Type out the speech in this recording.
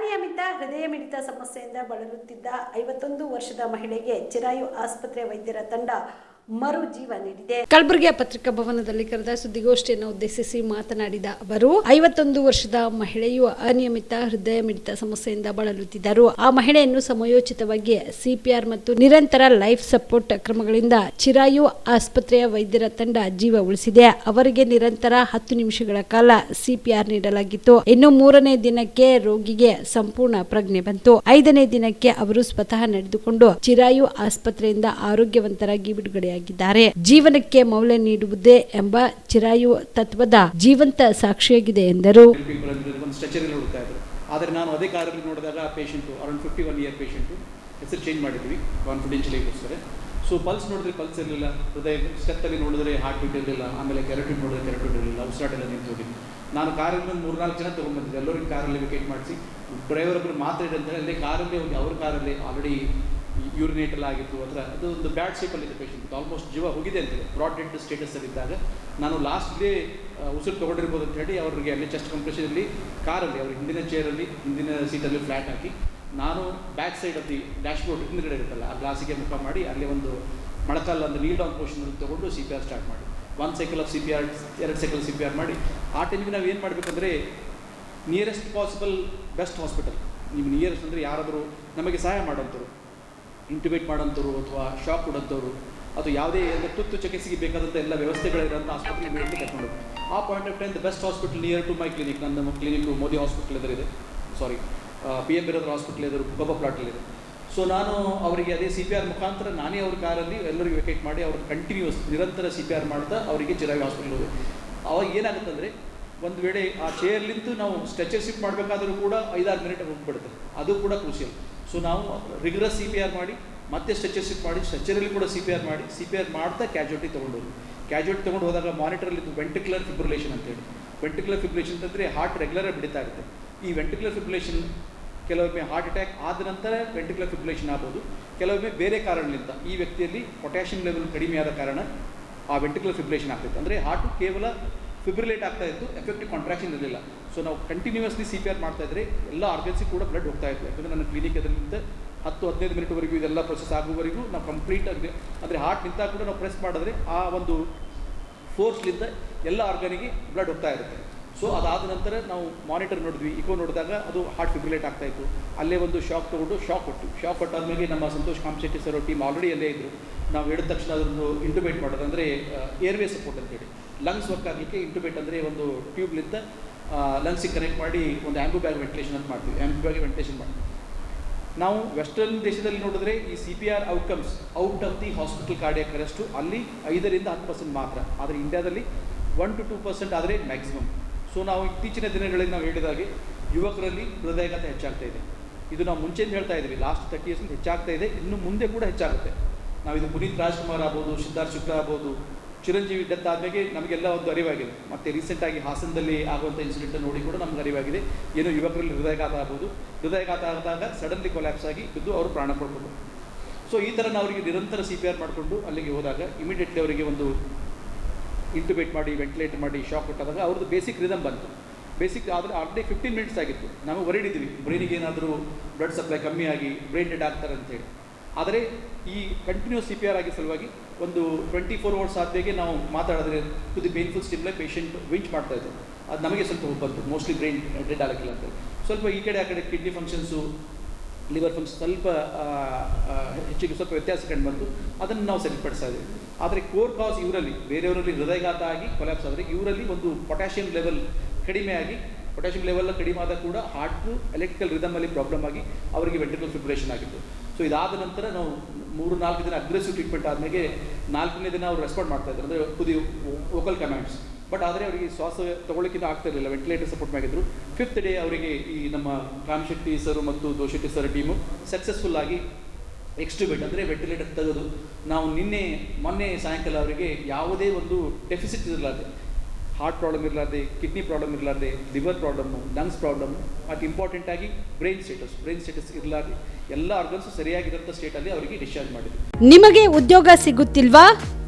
ಅನಿಯಮಿತ ಹೃದಯ ಮಿಡಿತ ಸಮಸ್ಯೆಯಿಂದ ಬಳಲುತ್ತಿದ್ದ ಐವತ್ತೊಂದು ವರ್ಷದ ಮಹಿಳೆಗೆ ಚಿರಾಯು ಆಸ್ಪತ್ರೆ ವೈದ್ಯರ ತಂಡ ಮರು ಜೀವ ನೀಡಿದೆ. ಕಲಬುರಗಿಯ ಪತ್ರಿಕಾ ಭವನದಲ್ಲಿ ಕರೆದ ಸುದ್ದಿಗೋಷ್ಠಿಯನ್ನು ಉದ್ದೇಶಿಸಿ ಮಾತನಾಡಿದ ಅವರು, ಐವತ್ತೊಂದು ವರ್ಷದ ಮಹಿಳೆಯು ಅನಿಯಮಿತ ಹೃದಯ ಮಿಡಿತ ಸಮಸ್ಯೆಯಿಂದ ಬಳಲುತ್ತಿದ್ದರು. ಆ ಮಹಿಳೆಯನ್ನು ಸಮಯೋಚಿತವಾಗಿ ಸಿಪಿಆರ್ ಮತ್ತು ನಿರಂತರ ಲೈಫ್ ಸಪೋರ್ಟ್ ಕ್ರಮಗಳಿಂದ ಚಿರಾಯು ಆಸ್ಪತ್ರೆಯ ವೈದ್ಯರ ತಂಡ ಜೀವ ಉಳಿಸಿದೆ. ಅವರಿಗೆ ನಿರಂತರ ಹತ್ತು ನಿಮಿಷಗಳ ಕಾಲ ಸಿಪಿಆರ್ ನೀಡಲಾಗಿತ್ತು. ಇನ್ನು ಮೂರನೇ ದಿನಕ್ಕೆ ರೋಗಿಗೆ ಸಂಪೂರ್ಣ ಪ್ರಜ್ಞೆ ಬಂತು. ಐದನೇ ದಿನಕ್ಕೆ ಅವರು ಸ್ವತಃ ನಡೆದುಕೊಂಡು ಚಿರಾಯು ಆಸ್ಪತ್ರೆಯಿಂದ ಆರೋಗ್ಯವಂತರಾಗಿ ಬಿಡುಗಡೆಯಾಗಿದ್ದಾರೆ ಜೀವನಕ್ಕೆ ಮೌಲ್ಯ ನೀಡುವುದೇ ಎಂಬ ಚಿರಾಯು ತತ್ವದ ಜೀವಂತ ಸಾಕ್ಷಿಯಾಗಿದೆ ಎಂದರು. ಆದರೆ ನಾನು ಅದೇ ಕಾರಲ್ಲಿ ನೋಡಿದಾಗ ಆ patient around fifty one year patient ಹೆಸರು ಚೇಂಜ್ ಮಾಡಿದ್ವಿ ಕಾನ್ಫಿಡೆನ್ಷಿಯಲಿಗೋಸ್ಕರ ಸೊ ಪಲ್ಸ್ ನೋಡಿದ್ರೆ ಪಲ್ಸ್ ಇರಲಿಲ್ಲ, ಹೃದಯ ಸ್ಟೆಪ್ಪಲ್ಲಿ ನೋಡಿದ್ರೆ ಹಾರ್ಟ್ ಬೀಟ್ ಇರಲಿಲ್ಲ, ಆಮೇಲೆ ಕೆರಟಿನ್ ನೋಡಿದ್ರೆ ಕೆರಟಿನ್ ಇರಲಿಲ್ಲ, ಉಸಿರಾಟ ಎಲ್ಲ ನಿಂತು ಹೋಗಿದ್ವಿ ನಾನು ಕಾರಲ್ಲಿ ಒಂದು ಮೂರ್ನಾಲ್ಕು ಜನ ತೊಗೊಂಡ್ಬಂದಿದ್ದೆ. ಎಲ್ಲರಿಗೂ ಕಾರಲ್ಲಿ ವಿಕೆಟ್ ಮಾಡಿಸಿ ಡ್ರೈವರ್ ಒಬ್ಬರು ಮಾತ್ರ ಇದೆ ಅಂತೇಳಿ ಅಲ್ಲೇ ಕಾರಲ್ಲಿ ಹೋಗಿ ಅವ್ರ ಕಾರಲ್ಲಿ ಆಲ್ರೆಡಿ ಯೂರಿನೇಟ್ ಎಲ್ಲ ಆಗಿತ್ತು ಅಥವಾ ಅದು ಒಂದು ಬ್ಯಾಡ್ ಶೇಪಲ್ಲಿದೆ ಪೇಷಂಟ್ ಆಲ್ಮೋಸ್ಟ್ ಜೀವ ಹೋಗಿದೆ ಅಂತೇಳಿ ಬ್ರಾಡ್ ಡೆಡ್ ಸ್ಟೇಟಸಲ್ಲಿ ಇದ್ದಾಗ ನಾನು ಲಾಸ್ಟ್ ಡೇ ಉಸಿರು ತೊಗೊಂಡಿರ್ಬೋದು ಅಂತ ಹೇಳಿ ಅವರಿಗೆ ಅಲ್ಲಿ ಚೆಸ್ಟ್ ಕಂಪ್ರೆಷನಲ್ಲಿ ಕಾರಲ್ಲಿ ಅವ್ರ ಹಿಂದಿನ ಚೇರಲ್ಲಿ ಹಿಂದಿನ ಸೀಟಲ್ಲಿ ಫ್ಲ್ಯಾಟ್ ಹಾಕಿ ನಾನು back side of the dashboard ಇರುತ್ತಲ್ಲ, ಆ ಗ್ಲಾಸಿಗೆ ಮುಖ ಮಾಡಿ ಅಲ್ಲಿ ಒಂದು ಮೊಳಕಲ್ಲ ಒಂದು ನೀಲ್ ಡೌನ್ ಪೋಷನ್ ತೊಗೊಂಡು ಸಿ ಪಿ ಆರ್ ಸ್ಟಾರ್ಟ್ ಮಾಡಿ. One cycle of C P R ಎರಡು ಸೈಕಲ್ ಸಿ ಪಿ ಆರ್ ಮಾಡಿ. ಆ ಟೈಮಿಗೆ ನಾವು ಏನು ಮಾಡಬೇಕಂದ್ರೆ ನಿಯರೆಸ್ಟ್ ಪಾಸಿಬಲ್ ಬೆಸ್ಟ್ ಹಾಸ್ಪಿಟಲ್ ನಿಮ್ಮ ನಿಯರೆಸ್ಟ್ ಅಂದರೆ ಯಾರಾದರೂ ನಮಗೆ ಸಹಾಯ ಮಾಡೋಂಥವ್ರು ಇಂಟಿಬೇಟ್ ಮಾಡೋಂಥವ್ರು ಅಥವಾ ಶಾಕ್ ಕೊಡೋಂಥವ್ರು ಅಥವಾ ಯಾವುದೇ ಎಲ್ಲ ತುರ್ತು ಚಿಕಿತ್ಸೆಗೆ ಬೇಕಾದಂಥ ಎಲ್ಲ ವ್ಯವಸ್ಥೆಗಳಿರೋಂಥ ಆಸ್ಪತ್ರೆ ಮೇಲೆ ಕರ್ಕೊಂಡು. ಆ point of time the best hospital near to my clinic ನನ್ನ ಕ್ಲಿನಿಕ್ ಮೋದಿ ಹಾಸ್ಪಿಟಲ್ ಎದುರಿದೆ ಸಾರಿ ಪಿ ಎಂ ಬಿರೋದ್ರ ಹಾಸ್ಪಿಟಲ್ ಎದುರು ಗೊಬ್ಬ ಪ್ಲಾಟಲ್ಲಿದೆ ಸೊ ನಾನು ಅವರಿಗೆ ಅದೇ ಸಿ ಪಿ ಆರ್ ಮುಖಾಂತರ ನಾನೇ ಅವ್ರ ಕಾರಲ್ಲಿ ಎಲ್ಲರಿಗೂ ವೆಕೇಟ್ ಮಾಡಿ ಅವ್ರ ಕಂಟಿನ್ಯೂಸ್ ನಿರಂತರ ಸಿ ಪಿ ಆರ್ ಮಾಡ್ತಾ ಅವರಿಗೆ ಚಿರಾಗಿ ಹಾಸ್ಪಿಟಲ್ ಹೋಗಿ ಅವಾಗ ಏನಾಗುತ್ತಂದರೆ ಒಂದು ವೇಳೆ ಆ ಚೇರ್ಲಿಂತು ನಾವು ಸ್ಟ್ರೆಚರ್ ಶಿಫ್ಟ್ ಮಾಡಬೇಕಾದರೂ ಕೂಡ ಐದಾರು ಮಿನಿಟ್ ಹೋಗ್ಬಿಡುತ್ತೆ. ಅದು ಕೂಡ ಕ್ರೂಷಿಯಲ್ ಸೊ ನಾವು ರಿಗ್ರಸ್ ಸಿ ಪಿ ಆರ್ ಮಾಡಿ, ಮತ್ತೆ ಸ್ಟ್ರೆಚರ್ ಶಿಫ್ಟ್ ಮಾಡಿ ಸ್ಟ್ರೆಚರಲ್ಲಿ ಕೂಡ ಸಿ ಪಿ ಆರ್ ಮಾಡಿ ಸಿ ಪಿ ಆರ್ ಮಾಡ್ತಾ ಕ್ಯಾಜುಯಾಲಿಟಿ ತೊಗೊಂಡೋಗಿ ಕ್ಯಾಜುಯಾಲಿಟಿ ತೊಗೊಂಡು ಹೋದಾಗ ಮಾನಿಟರಲ್ಲಿ ವೆಂಟಿಕ್ಯುಲರ್ ಫಿಬ್ರಿಲೇಷನ್ ಅಂತೇಳಿ ವೆಂಟಿಕ್ಯುಲರ್ ಫಿಬ್ರಿಲೇಷನ್ ಅಂತಂದರೆ ಹಾರ್ಟ್ ರೆಗ್ಯುಲರ್ ಬಿಡಿತಾ ಇರುತ್ತೆ. ಈ ವೆಂಟಿಕ್ಯುಲರ್ ಫಿಬ್ರುಲೇಷನ್ ಕೆಲವೊಮ್ಮೆ ಹಾರ್ಟ್ ಅಟ್ಯಾಕ್ ಆದ ನಂತರ ವೆಂಟಿಕ್ಯುಲರ್ ಫಿಬ್ರುಲೇಷನ್ ಆಗ್ಬೋದು. ಕೆಲವೊಮ್ಮೆ ಬೇರೆ ಕಾರಣದಿಂದ ಈ ವ್ಯಕ್ತಿಯಲ್ಲಿ ಪೊಟ್ಯಾಷಿಯಂ ಲೆವೆಲ್ ಕಡಿಮೆಯಾದ ಕಾರಣ ಆ ವೆಂಟಿಕ್ಯುಲರ್ ಫಿಬ್ರುಲೇಷನ್ ಆಗ್ತಿತ್ತು ಅಂದರೆ ಹಾರ್ಟು ಕೇವಲ ಫಿಬ್ರಿಲೇಟ್ ಆಗ್ತಾ ಇತ್ತು ಎಫೆಕ್ಟಿವ್ ಕಾಂಟ್ರಾಕ್ಷನ್ ಇರಲಿಲ್ಲ. ಸೊ ನಾವು ಕಂಟಿನ್ಯೂಸ್ಲಿ ಸಿ ಪಿ ಆರ್ ಮಾಡ್ತಾ ಇದ್ರೆ ಎಲ್ಲ ಆರ್ಗನ್ಸಿಗೆ ಕೂಡ ಬ್ಲಡ್ ಹೋಗ್ತಾ ಇತ್ತು. ಯಾಕಂದರೆ ನನ್ನ ಕ್ಲಿನಿಕ್ ಅದರಿಂದ ಹತ್ತು, ಹದಿನೈದು ಮಿನಿಟ್ವರೆಗೂ ಇದೆಲ್ಲ ಪ್ರೊಸೆಸ್ ಆಗುವವರೆಗೂ ನಾವು ಕಂಪ್ಲೀಟ್ ಆಗಿ, ಅಂದರೆ ಹಾರ್ಟ್ ನಿಂತಾಗ ಕೂಡ ನಾವು ಪ್ರೆಸ್ ಮಾಡಿದ್ರೆ ಆ ಒಂದು ಫೋರ್ಸ್ಲಿಂದ ಎಲ್ಲ ಆರ್ಗನಿಗೆ ಬ್ಲಡ್ ಹೋಗ್ತಾ ಇರುತ್ತೆ. ಸೊ ಅದಾದ ನಂತರ ನಾವು ಮಾನಿಟರ್ ನೋಡಿದ್ವಿ ಇಕೋ ನೋಡಿದಾಗ ಅದು ಹಾರ್ಟ್ ಫಿಬ್ರಿಲೇಟ್ ಆಗ್ತಾ ಇತ್ತು. ಅಲ್ಲೇ ಒಂದು ಶಾಕ್ ತೊಗೊಂಡು ಶಾಕ್ ಕೊಟ್ಟು ಶಾಕ್ ಕೊಟ್ಟಾದ್ಮೇಲೆ ನಮ್ಮ Santosh Kamashetti sir team already ಅಲ್ಲೇ ಇದ್ದರು ನಾವು ಹೇಳಿದ ತಕ್ಷಣ ಅದನ್ನು ಇಂಟುಬೇಟ್ ಮಾಡೋದು ಅಂದರೆ ಏರ್ವೇ ಸಪೋರ್ಟ್ ಅಂತೇಳಿ ಲಂಗ್ಸ್ ವರ್ಕ್ ಆಗಲಿಕ್ಕೆ ಇಂಟುಬೇಟ್ ಅಂದರೆ ಒಂದು ಟ್ಯೂಬ್ಲಿಂದ ಲಂಗ್ಸಿಗೆ ಕನೆಕ್ಟ್ ಮಾಡಿ ಒಂದು ಆ್ಯಂಬು ಬ್ಯಾಗ್ ವೆಂಟಿಲೇಷನ್ ಅಂತ ಮಾಡ್ತೀವಿ. ಆ್ಯಂಬು ಬ್ಯಾಗ್ ವೆಂಟಿಲೇಷನ್ ಮಾಡ್ತೀವಿ ನಾವು ವೆಸ್ಟರ್ನ್ ದೇಶದಲ್ಲಿ ನೋಡಿದ್ರೆ ಈ C P R outcomes out of the hospital cardiac arrest ಅಲ್ಲಿ ಐದರಿಂದ ಹತ್ತು ಪರ್ಸೆಂಟ್ ಮಾತ್ರ. ಆದರೆ ಇಂಡಿಯಾದಲ್ಲಿ ಒನ್ ಟು ಟೂ ಪರ್ಸೆಂಟ್ ಆದರೆ ಮ್ಯಾಕ್ಸಿಮಮ್ ಸೊ ನಾವು ಇತ್ತೀಚಿನ ದಿನಗಳಲ್ಲಿ ನಾವು ಹೇಳಿದಾಗೆ ಯುವಕರಲ್ಲಿ ಹೃದಯಾಘಾತ ಹೆಚ್ಚಾಗ್ತಾ ಇದೆ. ಇದು ನಾವು ಮುಂಚೆಯಿಂದ ಹೇಳ್ತಾ ಇದ್ದೀವಿ ಲಾಸ್ಟ್ ತರ್ಟಿ ಇಯರ್ಸಿಂದ ಹೆಚ್ಚಾಗ್ತಾ ಇದೆ. ಇನ್ನು ಮುಂದೆ ಕೂಡ ಹೆಚ್ಚಾಗುತ್ತೆ. ನಾವು ಇದು ಪುನೀತ್ ರಾಜ್ಕುಮಾರ್ ಆಗ್ಬೋದು ಸಿದ್ಧಾರ್ಥ್ ಶುಕ್ಲಾ ಆಗ್ಬೋದು, ಚಿರಂಜೀವಿ ಡೆತ್ ಆದಮೇಲೆ ನಮಗೆಲ್ಲ ಒಂದು ಅರಿವಾಗಿದೆ. ಮತ್ತು ರೀಸೆಂಟಾಗಿ ಹಾಸನದಲ್ಲಿ ಆಗುವಂಥ ಇನ್ಸಿಡೆಂಟ್ ನೋಡಿ ಕೂಡ ನಮ್ಗೆ ಅರಿವಾಗಿದೆ. ಏನೋ ಯುವಕರಲ್ಲಿ ಹೃದಯಘಾತ ಆಗ್ಬೋದು. ಹೃದಯಘಾತ ಆದಾಗ ಸಡನ್ಲಿ ಕೊಲ್ಯಾಪ್ಸ್ ಆಗಿ ಬಿದ್ದು ಅವರು ಪ್ರಾಣ ಕೊಡ್ಬೋದು ಸೊ ಈ ಥರ ನಾವು ಅವರಿಗೆ ನಿರಂತರ ಸಿ ಪಿ ಆರ್ ಮಾಡಿಕೊಂಡು ಅಲ್ಲಿಗೆ ಹೋದಾಗ ಇಮಿಡಿಯೇಟ್ಲಿ ಅವರಿಗೆ ಒಂದು ಇಂಟುಬೇಟ್ ಮಾಡಿ ವೆಂಟಿಲೇಟ್ ಮಾಡಿ ಶಾಕ್ ಕೊಟ್ಟಾದಾಗ ಅವ್ರದ್ದು ಬೇಸಿಕ್ ರಿದಮ್ ಬಂತು. ಬೇಸಿಕ್ ಆದರೆ ಆಲ್ರೆಡಿ ಫಿಫ್ಟೀನ್ ಮಿನಿಟ್ಸ್ ಆಗಿತ್ತು. ನಾವು ಹೊರಡಿದ್ವಿ ಬ್ರೈನಿಗೆ ಏನಾದರೂ ಬ್ಲಡ್ ಸಪ್ಲೈ ಕಮ್ಮಿ ಆಗಿ ಬ್ರೈನ್ ಡೆಡ್ ಆಗ್ತಾರೆ ಅಂತೇಳಿ ಆದರೆ ಈ ಕಂಟಿನ್ಯೂಸ್ ಸಿ ಪಿ ಆರ್ ಆಗಿ ಸಲುವಾಗಿ ಒಂದು ಟ್ವೆಂಟಿ ಫೋರ್ ಅವರ್ಸ್ ಆದ್ಮೇಲೆ ನಾವು ಮಾತಾಡಿದ್ರೆ to the painful stimuli patient wince ಮಾಡ್ತಾ ಇದ್ರು. ಅದು ನಮಗೆ ಸ್ವಲ್ಪ ಬಂತು ಮೋಸ್ಟ್ಲಿ ಬ್ರೈನ್ ಡೆಡ್ ಆಗಕ್ಕಿಲ್ಲ ಅಂತ ಸ್ವಲ್ಪ ಈ ಕಡೆ, ಆ ಕಡೆ ಕಿಡ್ನಿ ಫಂಕ್ಷನ್ಸು ಲಿವರ್ ಫಂಕ್ಷನ್ ಸ್ವಲ್ಪ ಹೆಚ್ಚಿಗೆ ಸ್ವಲ್ಪ ವ್ಯತ್ಯಾಸ ಕಂಡು ಬಂತು. ಅದನ್ನು ನಾವು ಸರಿಪಡಿಸ್ತಾ ಇದ್ದೀವಿ. ಆದರೆ ಕೋರ್ ಕಾಸ್ ಇವರಲ್ಲಿ, ಬೇರೆಯವರಲ್ಲಿ ಹೃದಯಘಾತ ಆಗಿ ಕೊಲ್ಯಾಪ್ಸ್ ಆದರೆ ಇವರಲ್ಲಿ ಒಂದು ಪೊಟ್ಯಾಷಿಯಂ ಲೆವೆಲ್ ಕಡಿಮೆ ಆಗಿ ಪೊಟ್ಯಾಷಿಯಂ ಲೆವೆಲ್ ಕಡಿಮೆ ಆದಾಗ ಕೂಡ ಹಾರ್ಟು ಎಲೆಕ್ಟ್ರಿಕಲ್ ರಿದಮಲ್ಲಿ ಪ್ರಾಬ್ಲಮ್ ಆಗಿ ಅವರಿಗೆ ವೆಂಟ್ರಿಕಲ್ ಫಿಬ್ರೇಷನ್ ಆಗಿತ್ತು ಸೊ ಇದಾದ ನಂತರ ನಾವು ಮೂರು, ನಾಲ್ಕು ದಿನ ಅಗ್ರೆಸಿವ್ ಟ್ರೀಟ್ಮೆಂಟ್ ಆದಮೇಲೆ ನಾಲ್ಕನೇ ದಿನ ಅವರು ರೆಸ್ಪಾಂಡ್ ಮಾಡ್ತಾ ಇದ್ದಾರೆ. ಅಂದರೆ ಕುದಿ ವೋಕಲ್ ಕಮಾಂಡ್ಸ್ ಬಟ್ ಆದರೆ ಅವರಿಗೆ ಶ್ವಾಸ ತಗೊಳ್ಳಿಕ್ಕಿಂತ ಆಗ್ತಾ ಇರಲಿಲ್ಲ. ವೆಂಟಿಲೇಟರ್ ಸಪೋರ್ಟ್ ಮಾಡಿದ್ರು ಫಿಫ್ತ್ ಡೇ ಅವರಿಗೆ ಈ ನಮ್ಮ ರಾಮಶೆಟ್ಟಿ ಸರ್ ಮತ್ತು ದೋಶೆಟ್ಟಿ ಸರ್ ಟೀಮು ಸಕ್ಸಸ್ಫುಲ್ ಆಗಿ ಎಕ್ಸ್ಟ್ರಿಬೇಟ್ ಅಂದರೆ ವೆಂಟಿಲೇಟರ್ ತೆಗೆದು ನಾವು ನಿನ್ನೆ, ಮೊನ್ನೆ ಸಾಯಂಕಾಲ ಅವರಿಗೆ ಯಾವುದೇ ಒಂದು ಡೆಫಿಸಿಟ್ ಇರಲಾರ್ದೆ. ಹಾರ್ಟ್ ಪ್ರಾಬ್ಲಮ್ ಇರಲಾರ್ದೆ ಕಿಡ್ನಿ ಪ್ರಾಬ್ಲಮ್ ಇರಲಾರ್ದೆ liver problem lungs problem important ಆಗಿ ಬ್ರೈನ್ ಸ್ಟೇಟಸ್ ಬ್ರೈನ್ ಸ್ಟೇಟಸ್ ಇರಲಾರ್ದೆ. ಎಲ್ಲ ಆರ್ಗನ್ಸು ಸರಿಯಾಗಿರೋಂಥ ಸ್ಟೇಟಲ್ಲಿ ಅವರಿಗೆ ಡಿಸ್ಚಾರ್ಜ್ ಮಾಡಿದ್ರು. ನಿಮಗೆ ಉದ್ಯೋಗ ಸಿಗುತ್ತಿಲ್ವಾ?